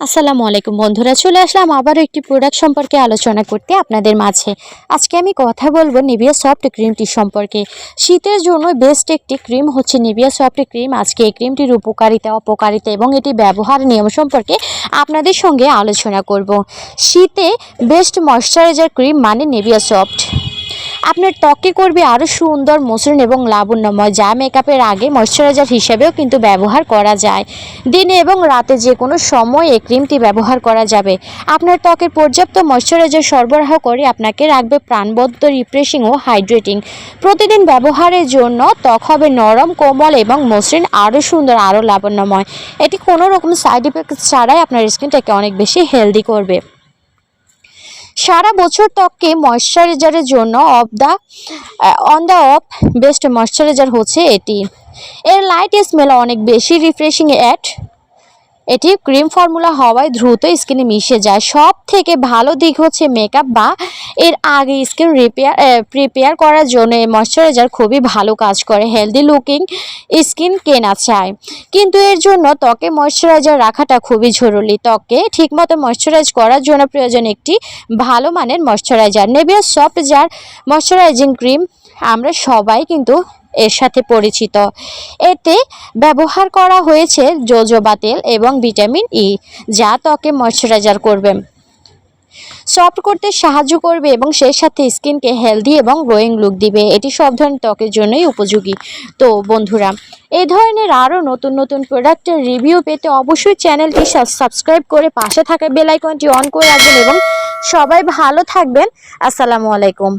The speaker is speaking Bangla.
আসসালামু আলাইকুম বন্ধুরা, চলে আসলাম আবারও একটি প্রোডাক্ট সম্পর্কে আলোচনা করতে আপনাদের মাঝে। আজকে আমি কথা বলব নিভিয়া সফট ক্রিমটি সম্পর্কে। শীতের জন্য বেস্ট একটি ক্রিম হচ্ছে নিভিয়া সফট ক্রিম আজকে এই ক্রিমটির উপকারিতা, অপকারিতা এবং এটি ব্যবহার নিয়ম সম্পর্কে আপনাদের সঙ্গে আলোচনা করব। শীতে বেস্ট ময়শ্চারাইজার ক্রিম মানে নিভিয়া সফট আপনার ত্বকে করবে আরও সুন্দর মসৃণ এবং লাবণ্যময়, যা মেকআপের আগে ময়শ্চারাইজার হিসেবেও কিন্তু ব্যবহার করা যায়। দিনে এবং রাতে যে কোনো সময় এই ক্রিমটি ব্যবহার করা যাবে। আপনার ত্বকের পর্যাপ্ত ময়শ্চারাইজার সরবরাহ করে আপনাকে রাখবে প্রাণবদ্ধ রিফ্রেশিং ও হাইড্রেটিং প্রতিদিন ব্যবহারের জন্য ত্বক হবে নরম, কোমল এবং মসৃণ আরও সুন্দর আরও লাবণ্যময়। এটি কোনো রকম সাইড ইফেক্ট ছাড়াই আপনার স্কিনটাকে অনেক বেশি হেলদি করবে। সারা বছর ত্বককে ময়শ্চারাইজারের জন্য of the on the of best moisturizer হচ্ছে এটি। এর লাইট স্মেল অনেক বেশি রিফ্রেশিং অ্যাট এটি ক্রিম ফর্মুলা হওয়ায় দ্রুত স্কিনে মিশে যায়। সব থেকে ভালো দিক হচ্ছে মেকআপ বা এর আগে স্কিন রিপেয়ার প্রিপেয়ার করার জন্য এই ময়শ্চারাইজার খুবই ভালো কাজ করে হেলদি লুকিং স্কিন কেনা চায় কিন্তু এর জন্য ত্বকে ময়শ্চারাইজার রাখাটা খুবই জরুরি। ত্বককে ঠিকমতো ময়শ্চারাইজ করার জন্য প্রয়োজন একটি ভালো মানের ময়শ্চারাইজার নেভিয়া সফট যার ময়শ্চারাইজিং ক্রিম আমরা সবাই কিন্তু এর সাথে পরিচিত। এতে ব্যবহার করা হয়েছে জোজোবা তেল এবং ভিটামিন ই যা ত্বকে ময়শ্চারাইজার করবে। সফট করতে সাহায্য করবে এবং সেই সাথে স্কিনকে হেলদি এবং গ্লোয়িং লুক দিবে। এটি সব ধরনের ত্বকের জন্যই উপযোগী। তো বন্ধুরা, এই ধরনের আরও নতুন নতুন প্রোডাক্টের রিভিউ পেতে অবশ্যই চ্যানেলটি সাবস্ক্রাইব করে পাশে থাকা বেল আইকনটি অন করে রাখবেন এবং সবাই ভালো থাকবেন। আসসালামু আলাইকুম।